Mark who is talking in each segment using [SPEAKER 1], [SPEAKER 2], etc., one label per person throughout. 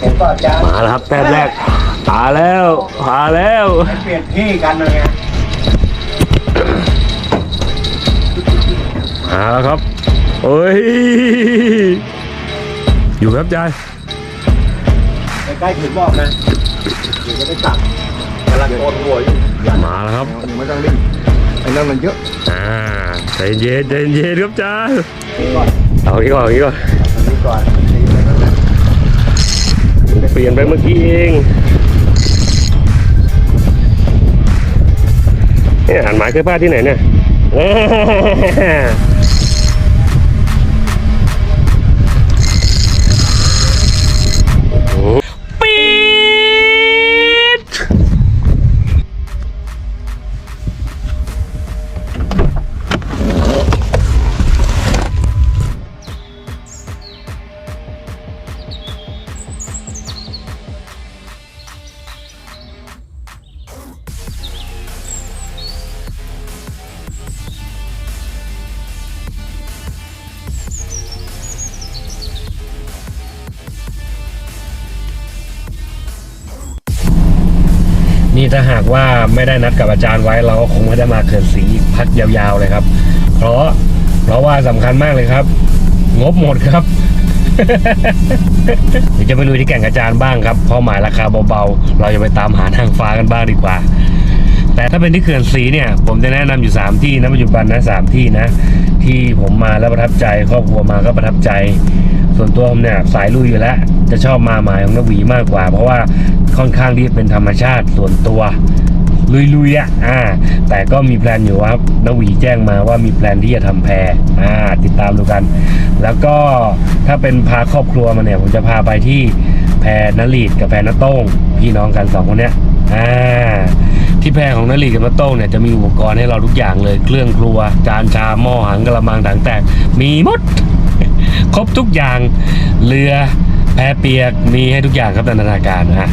[SPEAKER 1] เห็นป่ะอาจารย์
[SPEAKER 2] มาแล้วครับแต้มแรกมาแล้วมาแล้ว
[SPEAKER 1] ให้เปลี่ยนที่กันเลยไง
[SPEAKER 2] มาแล้วครับโอ้ยอยู่ครับยาย
[SPEAKER 1] ใกล้ๆถึงบอกนะเดี๋ยวจะไปตัดกำลังโกนหัวอยู่
[SPEAKER 2] มาแล้วครับ
[SPEAKER 3] ไม่ต้องรีบไอ้นั่นมันเยอะ
[SPEAKER 2] อ่าใจเย็นใจเย็นครับจ้า
[SPEAKER 1] นี่ก่อน
[SPEAKER 2] เอาอีกก่อนเอาอีกก่อน
[SPEAKER 1] อันนี้ก่อนนี่ไปแล้วนะ
[SPEAKER 2] เปลี่ยนไปเมื่อกี้เองเนี่ยหันหมายเคยพลาดที่ไหนเนี่ย ถ้าหากว่าไม่ได้นัดกับอาจารย์ไว้เราก็คงไม่ได้มาเขื่อนสีพักยาวๆเลยครับ เพราะเพราะว่าสำคัญมากเลยครับ งบหมดครับเดี๋ยวจะไปลุยที่แก่งอาจารย์บ้างครับเพราะหมายราคาเบาๆ เราจะไปตามหาทางฟ้ากันบ้างดีกว่า แต่ถ้าเป็นที่เขื่อนสีเนี่ย ผมจะแนะนำอยู่ 3 ที่นะปัจจุบันนะสามที่นะ ที่ผมมาแล้วประทับใจครอบครัวมาก็ประทับใจ ส่วนตัวผมเนี่ยสายลุยอยู่แล้ว จะชอบมาหมายของนวีมากกว่า เพราะว่าค่อนข้างที่เป็นธรรมชาติส่วนตัวลุยๆอะอ่า แต่ก็มีแพลนอยู่ครับนวีแจ้งมาว่ามีแพลนที่จะทำแพรอ่า ติดตามดูกัน แล้วก็ถ้าเป็นพาครอบครัวมาเนี่ย ผมจะพาไปที่แพรนลีดกับแพรนโต้ง พี่น้องกันสองคนเนี้ยอ่า ที่แพรของนลีดกับนโต้งเนี่ยจะมีอุปกรณ์ให้เราทุกอย่างเลย เครื่องครัว จานชามหม้อหังกระมังถังแตกมีหมด ครบทุกอย่างเรือแพเปียกมีให้ทุกอย่างครับนันทนาการนะ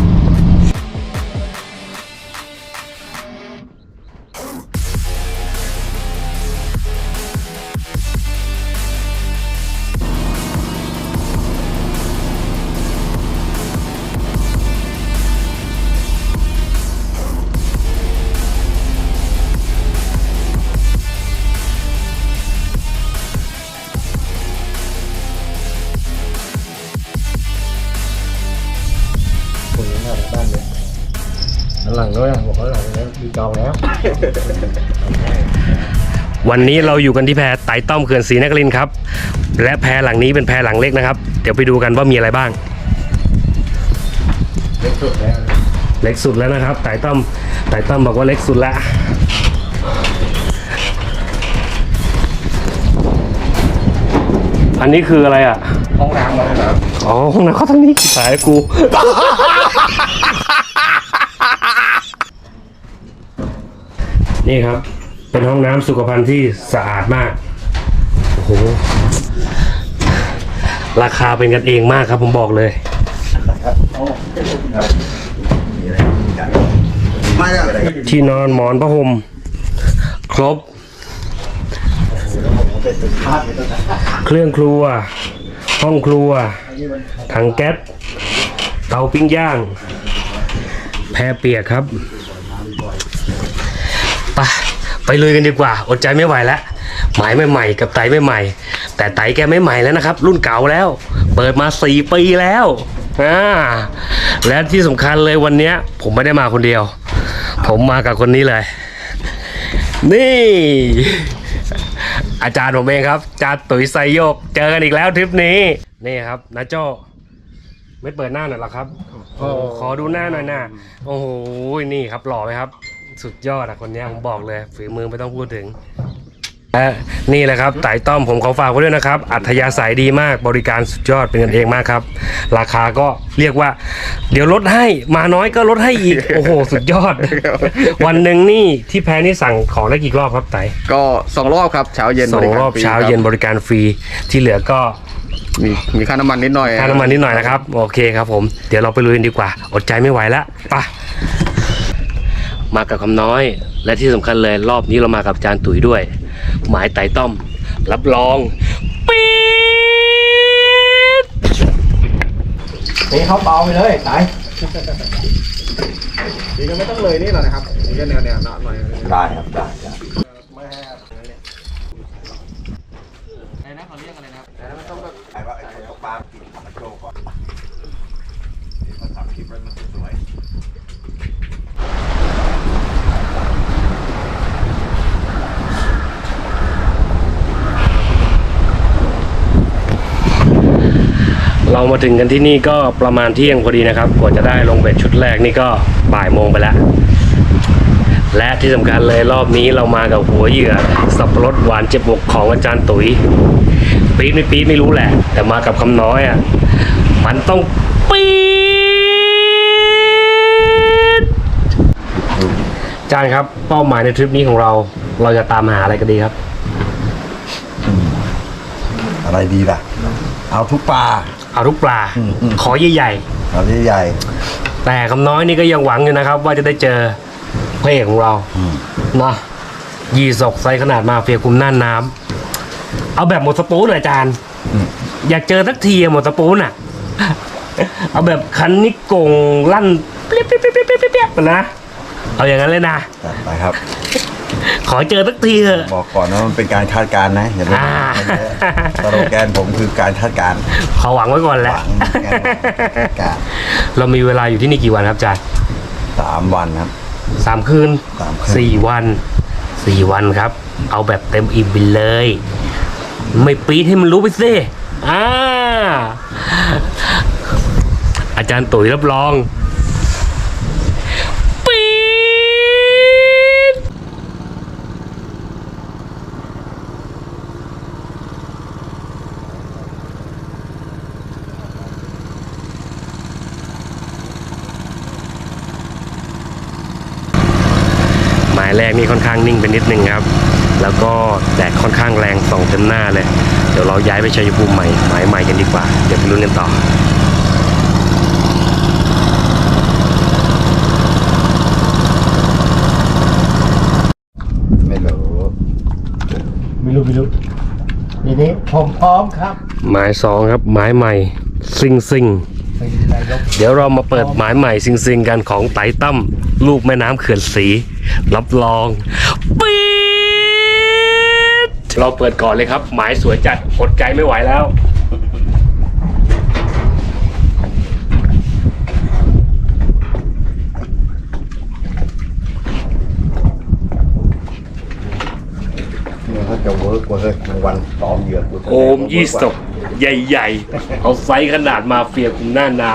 [SPEAKER 1] ก็ยั
[SPEAKER 3] งบอกว่าหลังนี้ดีจองแล้ว
[SPEAKER 2] วันนี้เราอยู่กันที่แพไต่ต้อมเขื่อนศรีนครินทร์ครับ และแพหลังนี้เป็นแพหลังเล็กนะครับ เดี๋ยวไปดูกันว่ามีอะไรบ้าง
[SPEAKER 3] เล็กสุดแล้ว
[SPEAKER 2] เล็กสุดแล้วนะครับไต่ต้อมไต่ต้อมบอกว่าเล็กสุดล้วอันนี้คืออะไรอะ
[SPEAKER 3] ห้องน้ำนะครับ
[SPEAKER 2] อ๋อห้องน้ำเขาทั้งนี้สายกู นี่ครับ เป็นห้องน้ำสุขภัณฑ์ที่สะอาดมาก โอ้โห ราคาเป็นกันเองมากครับผมบอกเลย
[SPEAKER 3] ไม่ได้อะไร
[SPEAKER 2] ที่นอนหมอนผ้าห่มครบ เครื่องครัว ห้องครัว ถังแก๊ส เตาปิ้งย่าง แพรเปียกครับ ไปไปลุยกันดีกว่า อดใจไม่ไหวแล้วหมายไม่ใหม่กับไตไม่ใหม่แต่ไตแกไม่ใหม่แล้วนะครับ รุ่นเก่าแล้ว เปิดมาสี่ปีแล้วอ่าและที่สำคัญเลยวันเนี้ยผมไม่ได้มาคนเดียว ผมมากับคนนี้เลย นี่ อาจารย์ผมเองครับจาตุ๋ยไซโยก เจอกันอีกแล้วทริปนี้ นี่ครับนาโจไม่เปิดหน้าหน่อยหรอครับโอ้ขอดูหน้าหน่อยนะโอ้โหนี่ครับหล่อไหมครับ สุดยอดอะคนเนี้ยผมบอกเลยฝีมือไม่ต้องพูดถึงและนี่แหละครับไต่ต้อมผมขอฝากไว้ด้วยนะครับ อัธยาศัยดีมากบริการสุดยอดเป็นกันเองมากครับ ราคาก็เรียกว่า เดี๋ยวลดให้มาน้อยก็ลดให้อีก โอ้โห สุดยอด วันหนึ่งนี่ที่แพ้นี่สั่งของได้กี่รอบครับไต่
[SPEAKER 3] ก็สองรอบครับเช้าเย็น
[SPEAKER 2] สองรอบ
[SPEAKER 3] กฟ
[SPEAKER 2] เช้า
[SPEAKER 3] คบ
[SPEAKER 2] เย็นบริการฟรีที่เหลือก็
[SPEAKER 3] มีมีค่าน้ำมันนิดหน่อย
[SPEAKER 2] ค่าน้ำมันนิดหน่อยนะครับ โอเคครับผม เดี๋ยวเราไปลุยกันดีกว่า อดใจไม่ไหวแล้วไปะ มากับคำน้อย และที่สำคัญเลยรอบนี้เรามากับอาจารย์ตุ๋ยด้วย หมายไต่ต้อม รับรองปี๊ด
[SPEAKER 1] ตีเขาเบาไปเลยตายตีก็ไม่ต้องเลยนี่หรอกนะครับตีก็แนวแนวหน่อยได้ครับได้ได้ไม่ให้อะไรนะเขาเรียกอะไรนะครับแต่ไม่ต้องแบบไอ้ว่าไอ้ตกปลากินมาโชว์ก่อนนี่เขาทำคลิปไว้มันสวย
[SPEAKER 2] เรามาถึงกันที่นี่ก็ประมาณเที่ยงพอดีนะครับกว่าจะได้ลงเบ็ดชุดแรกนี่ก็บ่ายโมงไปแล้ว และที่สำคัญเลยรอบนี้เรามากับหัวเหยื่อ สับปะรดหวานเจ็บอกของอาจารย์ตุ๋ยปี๊ดไม่ปี๊ดไม่รู้แหละ แต่มากับคำน้อยอะมันต้องปี๊ดอาจารย์ครับเป้าหมายในทริปนี้ของเรา เราจะตามหาอะไรกันดีครับ
[SPEAKER 4] อะไรดีล่ะ เอาทุกปลา
[SPEAKER 2] เอาทุกปลา
[SPEAKER 4] อืมอืม
[SPEAKER 2] ขอใหญ่
[SPEAKER 4] เอาใหญ่
[SPEAKER 2] ๆ แต่คำน้อยนี่ก็ยังหวังอยู่นะครับ ว่าจะได้เจอพระเอกของเรา
[SPEAKER 4] อืม
[SPEAKER 2] นะยีศกไซส์ขนาดมาเฟียคุมน่านน้ำเอาแบบหมดสปูนเลยอาจารย์ อยากเจอสักทีอะหมดสปูนอะเอาแบบคันนิกกงลั่นเปียบเปียบเปียบเปียบเปียบเปียบนะเอาอย่างนั้นเลยนะ
[SPEAKER 4] ๆจัดไปครับ
[SPEAKER 2] ข อเจอสักทีเถอะ
[SPEAKER 4] บอกก่อนว่ามันเป็นการคาดการณ์นะอย่าไป
[SPEAKER 2] อ่า
[SPEAKER 4] สโลแกนผมคือการคาดการณ์
[SPEAKER 2] ขอหวังไว้ก่อนแห
[SPEAKER 4] ห
[SPEAKER 2] ละ
[SPEAKER 4] วังแกนการ
[SPEAKER 2] เรามีเวลาอยู่ที่นี่กี่วันครับอาจารย์
[SPEAKER 4] สามวันครับ
[SPEAKER 2] สามคืน
[SPEAKER 4] สามคืน
[SPEAKER 2] สี่วันสี่วันครับ เอาแบบเต็มอิ่มไปเลย ไม่ปี๊ดให้มันรู้ไปสิอ่าอาจารย์ตุ๋ยรับรอง ปี๊ดหมาย แรกนี่ค่อนข้างนิ่งไปนิดนึงครับ แล้วก็แดดค่อนข้างแรงส่องเต็มหน้าเลย เดี๋ยวเราย้ายไปชัยภูมิใหม่หมายใหม่กันดีกว่า เดี๋ยวไปลุ้นกันต่อ
[SPEAKER 4] ไม่รู้
[SPEAKER 2] ไม่รู้ไม่รู้
[SPEAKER 1] ทีนี้ผมพร้อมครับ
[SPEAKER 2] หมายสองครับหมายใหม่ซิงซิง
[SPEAKER 1] เป็นนายก
[SPEAKER 2] เดี๋ยวเรามาเปิดหมายใหม่ซิงซิงกันของไต่ตั้มลูกแม่น้ำเขื่อนสี รับรองปี๊ดเราเปิดก่อนเลยครับ หมายสวยจัดอดใจไม่ไหวแล้ว
[SPEAKER 4] เนี่ยเขาจะเวิร์กกว่าเลยรางวันซ้อมเหยื่อกู
[SPEAKER 2] โอมยี่สกใหญ่ ๆ เอาไซส์ขนาดมาเฟียคุมหน้าน้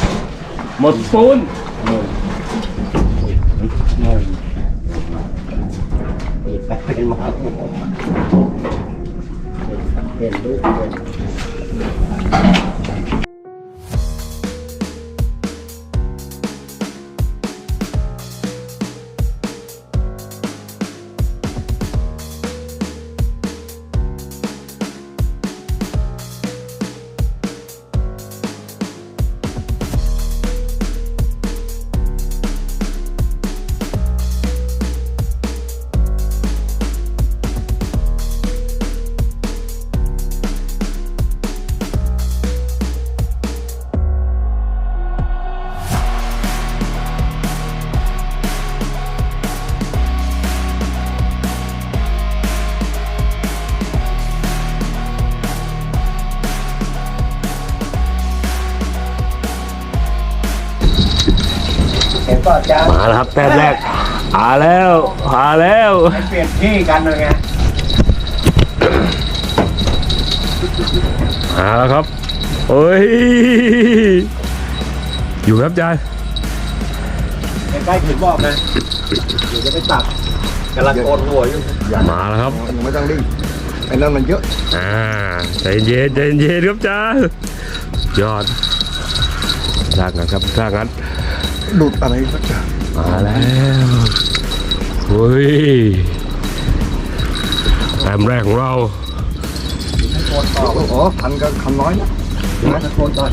[SPEAKER 2] ำหมดปูน
[SPEAKER 1] เป็นมา เห็นลูกเลยเห็นป่ะอาจารย์
[SPEAKER 2] มาแล้วครับแต้มแรกมาแล้วมาแล้ว
[SPEAKER 1] ให้เปลี่ยนที่กันเลยไง
[SPEAKER 2] มาแล้วครับโอ้ยอยู่ครับอาจารย์
[SPEAKER 1] ใกล้ๆถึงบอกนะเดี๋ยวจะไปตัดกำลังโกนหัวอยู่
[SPEAKER 2] มาแล้วครับ
[SPEAKER 4] ยังไม่ต้องรีบไอ้นั่นมันเยอะ
[SPEAKER 2] อ่าใจเย็นใจเย็นครับอาจารย์ยอดลากงันครับลากงัน
[SPEAKER 4] หลุดอะไรสักอย่าง
[SPEAKER 2] มาแล้วเฮ้ยแต้มแรกของเรา
[SPEAKER 4] อ๋อพันกับคำน้อยนะ
[SPEAKER 1] ตะโกนต่อย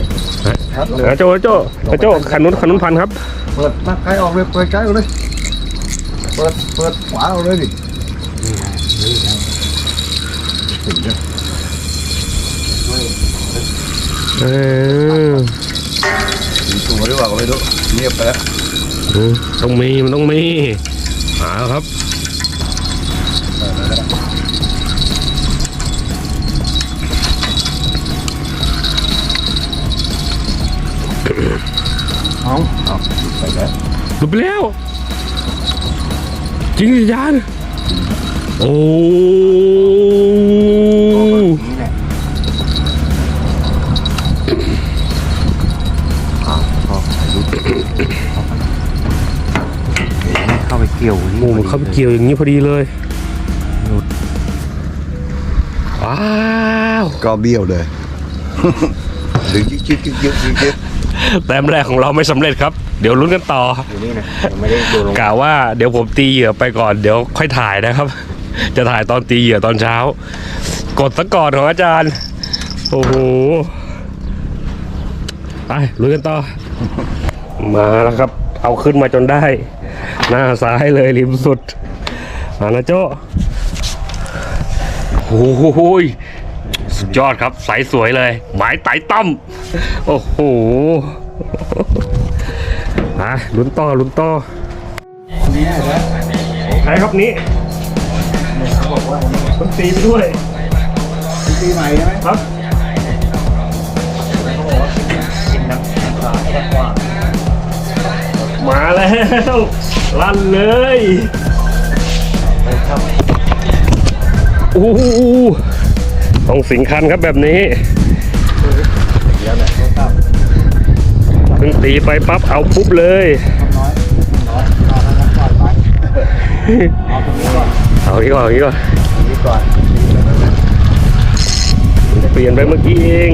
[SPEAKER 4] ชัดเลย
[SPEAKER 2] กระโจกระโจกระโจขันนุนขันนุนพันครับ
[SPEAKER 4] เปิดหน้าใครออกเลยเปิดใจเอาเลย เปิดเปิดขวาเอาเลยดิถึงจะ
[SPEAKER 2] เออ
[SPEAKER 4] หรือเปล่าก็ไม่รู้ เงียบไปแล้ว
[SPEAKER 2] อืมต้องมีมันต้องมีมาแล้วครับ
[SPEAKER 4] เอาเอาไปแล้ว
[SPEAKER 2] หลุดไปแล้ว จริงสิอาจารย์โอ้ มันเข้าไปเกี่ยวอย่างนี้พอดีเลยว้าว
[SPEAKER 4] ก็เบี้ยวเลยดึงจิ๊กจิ๊กจิ๊กจิ๊กจิ๊กจิ๊ก
[SPEAKER 2] แต้มแรกของเราไม่สำเร็จครับ เดี๋ยวลุ้นกันต่อ
[SPEAKER 4] อยู่นี่นะยังไม่ได้ดูลง
[SPEAKER 2] กะว่าเดี๋ยวผมตีเหยื่อไปก่อนเดี๋ยวค่อยถ่ายนะครับ จะถ่ายตอนตีเหยื่อตอนเช้า กดซะก่อนของอาจารย์โอ้โหไปลุยกันต่อมาแล้วครับ เอาขึ้นมาจนได้ หน้าซ้ายเลยริมสุดมานะโจ้โอ้โหยสุดยอดครับใสสวยเลย หมายไต่ต้อมโอ้โหมาลุ้นต่อลุ้นต่อ
[SPEAKER 4] นี่นะ
[SPEAKER 2] ใครครับนี้
[SPEAKER 4] เขาบอกว่า
[SPEAKER 2] มันตีไปด้วย
[SPEAKER 4] ปีใหม่ใช่ไหม
[SPEAKER 2] ครับมาแล้ว ลั่นเลยโอ้โหต้องสิงคันครับแบบนี้
[SPEAKER 4] เพิ่
[SPEAKER 2] งตีไปปั๊บเอาปุ๊บเลย
[SPEAKER 4] เอาที่ก่อนเอา
[SPEAKER 2] ที่ก่อนเปลี่ยนไปเมื่อกี้เอง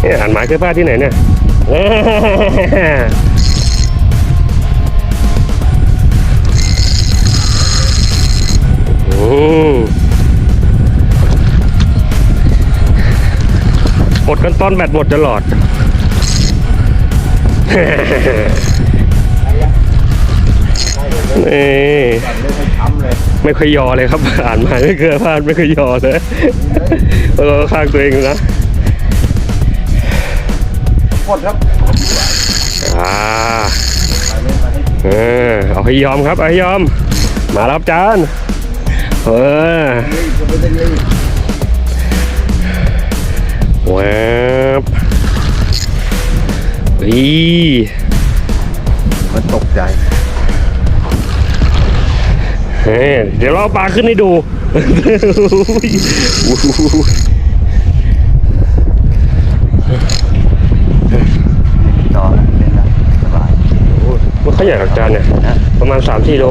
[SPEAKER 2] เนี่ยอ่านหมายเคยพลาดที่ไหนเนี่ย แน่อืมหมดกันตอนแบตหมดตลอดนี่
[SPEAKER 4] ไม่เค
[SPEAKER 2] ยยอเลยครับ อ่านมาไม่เคยพลาดไม่เคยยอเลยเออข้างตัวเองนะ
[SPEAKER 4] ดครับ
[SPEAKER 2] อ่า
[SPEAKER 4] เอ
[SPEAKER 2] อเอาให้ยอมครับเอาให้ยอม มารับจานเออ
[SPEAKER 4] นี่จะไปได้เลย
[SPEAKER 2] แวบอี
[SPEAKER 4] มันตกใจ
[SPEAKER 2] เฮ้เดี๋ยวเราปลาขึ้นให้ดู
[SPEAKER 4] ต่อเล่นได้สบาย
[SPEAKER 2] มันเขาใหญ่กับจานเนี่ย
[SPEAKER 4] นะ
[SPEAKER 2] ประมาณ3 4โล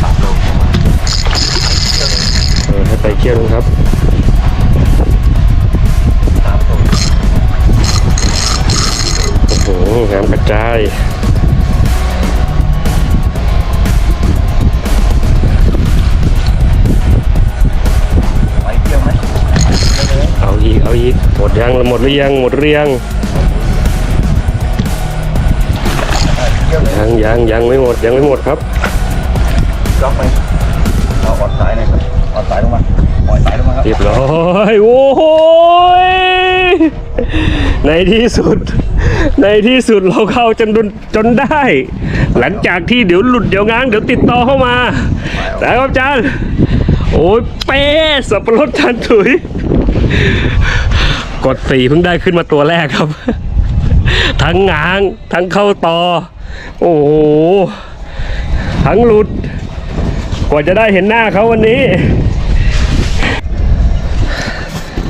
[SPEAKER 4] สามโล
[SPEAKER 2] เออให้ไปเคี่ยวดูครับ
[SPEAKER 4] สามโล
[SPEAKER 2] โอ้โหงามกระจาย
[SPEAKER 4] ไปเที่ยวไหม
[SPEAKER 2] เอาอีก เอาอีก หมดยังหมดหรือยัง หมดหรือยัง
[SPEAKER 4] ยวเลย
[SPEAKER 2] ยังยังยังไม่หมดยังไม่หมดครับ
[SPEAKER 4] ล็อกไปเอาออดสายหน่อยครับออดสายลงมาปล่อยสายลงมาครับ
[SPEAKER 2] เรียบร้อยโอ้โหยในที่สุด ในที่สุดเราเข้าจนดุนจนได้ หลังจากที่เดี๋ยวหลุดเดี๋ยวง้างเดี๋ยวติดต่อเข้ามาแต่ครับอาจารย์โอ้ยเป๊ะสับปะรดทันถุย กดสี่เพิ่งได้ขึ้นมาตัวแรกครับ ทั้งง้างทั้งเข้าต่อ โอ้โหทั้งหลุด กว่าจะได้เห็นหน้าเขาวันนี้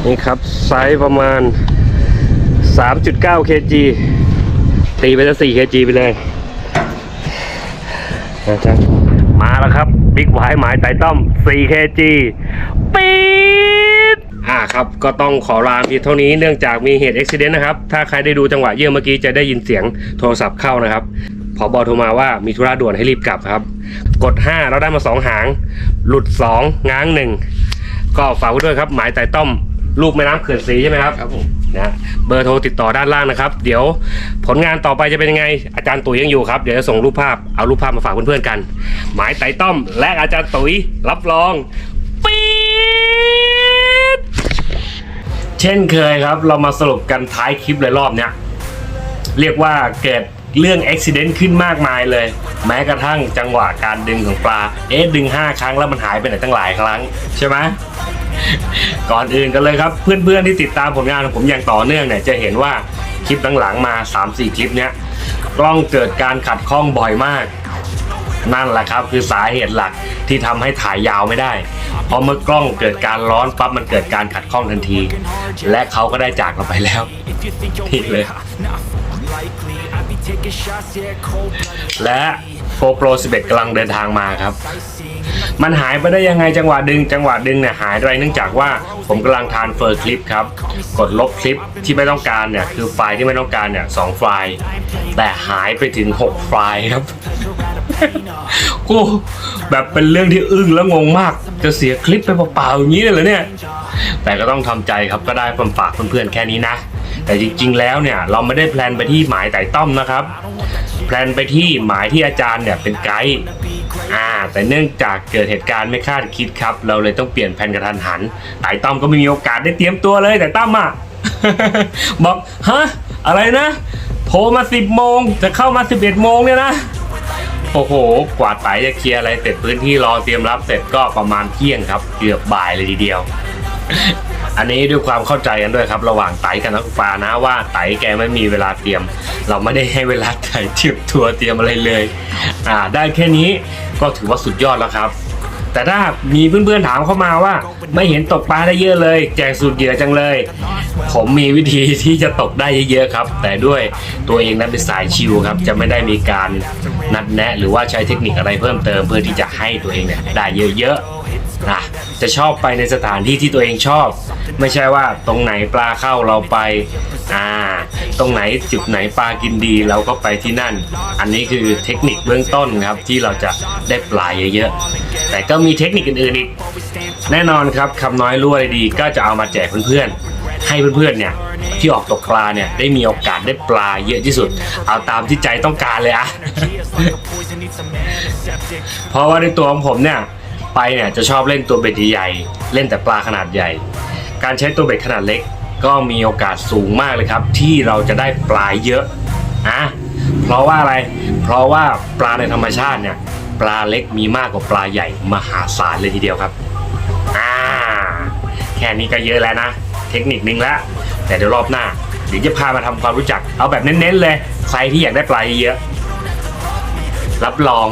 [SPEAKER 2] นี่ครับ ไซส์ประมาณ 3.9 kg ตีไปจะ4 kg ไปเลยนะจ๊ะมาแล้วครับ บิ๊กไวหมายไต่ต้อม 4 kg อ่าครับ ก็ต้องขอลาเพียงเท่านี้เนื่องจากมีเหตุอุบิเหตุนะครับ ถ้าใครได้ดูจังหวะเยี่ยมเมื่อกี้จะได้ยินเสียงโทรศัพท์เข้านะครับพอบอโทรมาว่ามีธุระด่วนให้รีบกลับครับ กด 5 เราได้มา 2 หาง หลุด 2 ง้าง 1 ก็ฝากไว้ด้วยครับ หมายไต่ต้อม ลูกแม่น้ำเขื่อนสีใช่ไหมครับ
[SPEAKER 1] ครับผม
[SPEAKER 2] นะเบอร์โทรติดต่อด้านล่างนะครับ เดี๋ยวผลงานต่อไปจะเป็นยังไง อาจารย์ตุ๋ยยังอยู่ครับ เดี๋ยวจะส่งรูปภาพเอารูปภาพมาฝากเพื่อนๆกัน หมายไต่ต้อม และอาจารย์ตุ๋ยรับรอง ปี๊ด เช่นเคยครับ เรามาสรุปกันท้ายคลิปเลยรอบเนี้ยเรียกว่าเกิดเรื่องอุบิเหตุขึ้นมากมายเลย แม้กระทั่งจังหวะการดึงของปลา เอ๊ะดึง 5 ครั้งแล้วมันหายไปไหนตั้งหลายครั้งใช่ไหมก่อนอื่นกันเลยครับ เพื่อนๆที่ติดตามผลงานของผมอย่างต่อเนื่องเนี่ยจะเห็นว่าคลิปหลังๆมา 3-4 คลิปเนี้ยกล้องเกิดการขัดข้องบ่อยมาก นั่นแหละครับคือสาเหตุหลักที่ทำให้ถ่ายยาวไม่ได้ เพราะเมื่อกล้องเกิดการร้อนปั๊บมันเกิดการขัดข้องทันที และเขาก็ได้จากเราไปแล้วผิดเลยและ GoPro 11กำลังเดินทางมาครับ มันหายไปได้ยังไงจังหวะดึง จังหวะดึงเนี่ยหายไปเนื่องจากว่าผมกำลังทานเฟอร์คลิปครับ กดลบคลิปที่ไม่ต้องการเนี่ย คือไฟล์ที่ไม่ต้องการเนี่ยสองไฟล์ แต่หายไปถึง 6 ไฟล์ครับ กูแบบเป็นเรื่องที่อึ้งและงงมาก จะเสียคลิปไปเปล่าๆอย่างนี้เลยเหรอเนี่ย แต่ก็ต้องทำใจครับก็ได้ผมฝากเพื่อนๆแค่นี้นะ แต่จริงๆแล้วเนี่ยเราไม่ได้แพลนไปที่หมายไต่ต้อมนะครับ แพลนไปที่หมายที่อาจารย์เนี่ยเป็นไกด์อ่าแต่เนื่องจากเกิดเหตุการณ์ไม่คาดคิดครับ เราเลยต้องเปลี่ยนแผนกระทันหันไต่ต้อมก็ไม่มีโอกาสได้เตรียมตัวเลยแต่ต้อมอะบอกฮะอะไรนะโทรมาสิบโมง จะเข้ามาสิบเอ็ดโมงเนี่ยนะ โอ้โห กวาดไปจะเคลียร์อะไรเสร็จพื้นที่รอเตรียมรับเสร็จก็ประมาณเที่ยงครับ เกือบบ่ายเลยทีเดียว อันนี้ด้วยความเข้าใจกันด้วยครับ ระหว่างไตกับนักปานะว่าไตแกไม่มีเวลาเตรียม เราไม่ได้ให้เวลาไตเทียบทัวเตรียมอะไรเลย อ่า ได้แค่นี้ก็ถือว่าสุดยอดแล้วครับ แต่ถ้ามีเพื่อนๆถามเข้ามาว่า ไม่เห็นตกปลาได้เยอะเลย แจกสูตรเหยื่อจังเลย ผมมีวิธีที่จะตกได้เยอะๆครับ แต่ด้วยตัวเองนั้นเป็นสายชิวครับจะไม่ได้มีการนัดแนะ หรือว่าใช้เทคนิคอะไรเพิ่มเติมเพื่อที่จะให้ตัวเองเนี่ยได้เยอะๆนะ จะชอบไปในสถานที่ที่ตัวเองชอบ ไม่ใช่ว่าตรงไหนปลาเข้าเราไปอ่าตรงไหนจุดไหนปลากินดีเราก็ไปที่นั่น อันนี้คือเทคนิคเบื้องต้นครับที่เราจะได้ปลาเยอะๆแต่ก็มีเทคนิคอื่นๆอีกแน่นอนครับคำน้อยรั่วดีก็จะเอามาแจกเพื่อนๆให้เพื่อนๆเนี่ยที่ออกตกปลาเนี่ยได้มีโอกาสได้ปลาเยอะที่สุด เอาตามที่ใจต้องการเลยอะเพราะว่าในตัวของผมเนี่ย ไปเนี่ยจะชอบเล่นตัวเบ็ดใหญ่เล่นแต่ปลาขนาดใหญ่ การใช้ตัวเบ็ดขนาดเล็ก ก็มีโอกาสสูงมากเลยครับ ที่เราจะได้ปลาเยอะนะเพราะว่าอะไร เพราะว่าปลาในธรรมชาติเนี่ยปลาเล็กมีมากกว่าปลาใหญ่มหาศาลเลยทีเดียวครับอ่าแค่นี้ก็เยอะแล้วนะ เทคนิคนึงแล้วแต่เดี๋ยวรอบหน้าเดี๋ยวจะพามาทำความรู้จัก เอาแบบเน้นๆเลย ใครที่อยากได้ปลาเยอะรับรอง